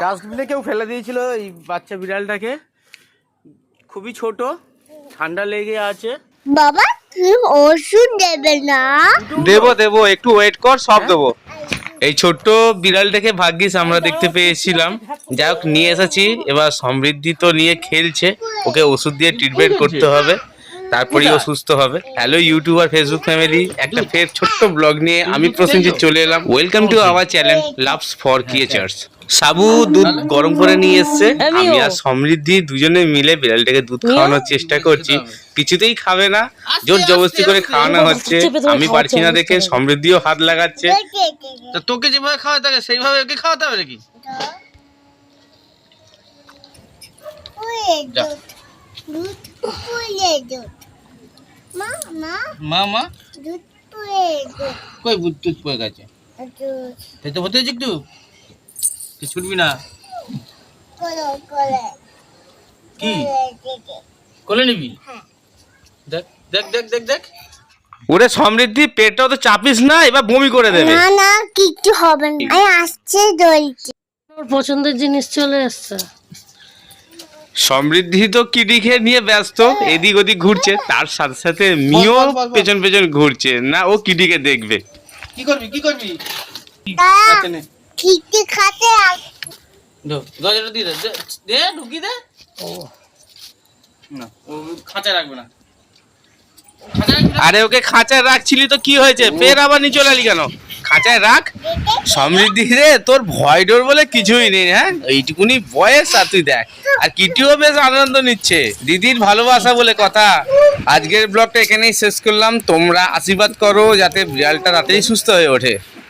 ডাস্টবিনে কেউ ফেলে দিয়েছিল এই বাচ্চা বিড়ালটাকে। খুবই ছোট ঠান্ডা লেগে আছে। বাবা তুমি ওষুধ দেবে না? দেবো দেবো একটু ওয়েট কর সব দেবো। এই ছোট্ট বিড়ালটাকে ভাগ্যিস আমরা দেখতে পেয়েছিলাম। যাই হোক নিয়ে এসেছি এবার সমৃদ্ধি তো নিয়ে খেলছে। ওকে ওষুধ দিয়ে ট্রিটমেন্ট করতে হবে তারপরেই ও সুস্থ হবে। হ্যালো ইউটিউব আর ফেসবুক ফ্যামিলি একটা ফের ছোট্ট ব্লগ নিয়ে আমি প্রসেনজিৎ চলে এলাম। Welcome to our channel loves for creatures সাবু দুধ গরম করে নিয়ে এসছে। আমি আর সমৃদ্ধি দুজনে মিলে বিড়ালটাকে দুধ খাওয়ানোর চেষ্টা করছি। কিছুতেই খাবে না। জোর জবরদস্তি করে খাওয়ানো হচ্ছে। আমি পারছি না দেখে সমৃদ্ধিও হাত লাগাচ্ছে। তা তোকে যেভাবে খাওয়াতে হবে সেইভাবে ওকে খাওয়াতে হবে নাকি? যা। দুধ পুলে দুধ। মা মা। মা মা? দুধ পুলে দুধ। কই টুট পড়ে গেছে? দুধ। তাই তো হতে একটু। তুই ছুটবি না? কি? কোলে নিবি? দেখ দেখ দেখ দেখ দেখ। ওরে সমৃদ্ধি পেটটা তো চাপিস না এবার বমি করে দেবে। না না কিচ্ছু হবে না। আমি আসছে ওর পছন্দের জিনিস চলে এসছে সমৃদ্ধি তো কিডিকে নিয়ে ব্যস্ত এদিক ওদিক ঘুরছে তার সাথে সাথে মিও। পেছন পেছন ঘুরছে। না ও কিডিকে দেখবে। কি করবি কি করবি? খাতে দরজাটা দিয়ে দে দে, ঢুকি দে। ও। না ও খাঁচা রাখবে না। খাঁচা রাখবি না? আরে ওকে খাঁচায় রাখছিলি তো কি হয়েছে? ফের আবার নিয়ে চলে এলি কেন? খাঁচায় রাখ। সমৃদ্ধি রে তোর ভয় ডর বলে কিছুই নেই হ্যাঁ? এইটুকুনি বয়স আর তুই দেখ। আর কিটিও বেশ আনন্দ নিচ্ছে। দিদির ভালোবাসা বলে কথা। আজকের ব্লগটা এখানেই শেষ করলাম। তোমরা আশীর্বাদ করো যাতে বিড়ালটা রাতেই সুস্থ হয়ে ওঠে।